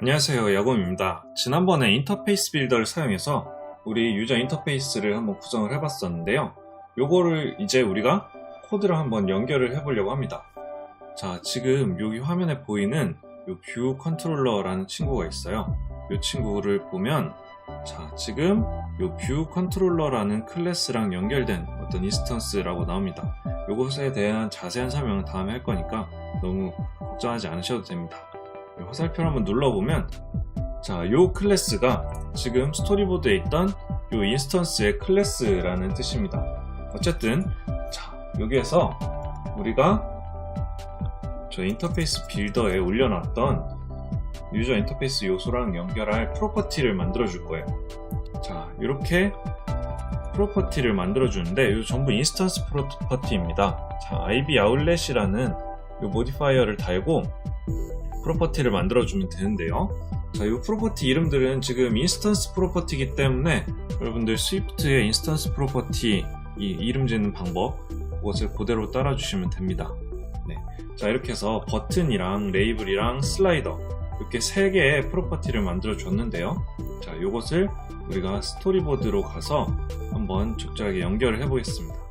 안녕하세요 야곰입니다. 지난번에 인터페이스 빌더를 사용해서 우리 유저 인터페이스를 한번 구성을 해봤었는데요. 요거를 이제 우리가 코드를 한번 연결을 해보려고 합니다. 자 지금 여기 화면에 보이는 요뷰 컨트롤러라는 친구가 있어요. 이 친구를 보면 자 지금 요뷰 컨트롤러라는 클래스랑 연결된 어떤 인스턴스라고 나옵니다. 요것에 대한 자세한 설명은 다음에 할 거니까 너무 걱정하지 않으셔도 됩니다 화살표를 한번 눌러보면 자, 요 클래스가 지금 스토리보드에 있던 요 인스턴스의 클래스라는 뜻입니다. 어쨌든 자, 여기에서 우리가 저 인터페이스 빌더에 올려놨던 유저 인터페이스 요소랑 연결할 프로퍼티를 만들어 줄 거예요. 자, 이렇게 프로퍼티를 만들어 주는데 이 전부 인스턴스 프로퍼티입니다. 자, IB 아울렛이라는 이 모디파이어를 달고 프로퍼티를 만들어주면 되는데요. 자, 이 프로퍼티 이름들은 지금 인스턴스 프로퍼티이기 때문에 여러분들 스위프트의 인스턴스 프로퍼티 이 이름 짓는 방법 그것을 그대로 따라주시면 됩니다. 네. 자, 이렇게 해서 버튼이랑 레이블이랑 슬라이더 이렇게 세 개의 프로퍼티를 만들어 줬는데요. 자, 이것을 우리가 스토리보드로 가서 한번 적절하게 연결을 해 보겠습니다.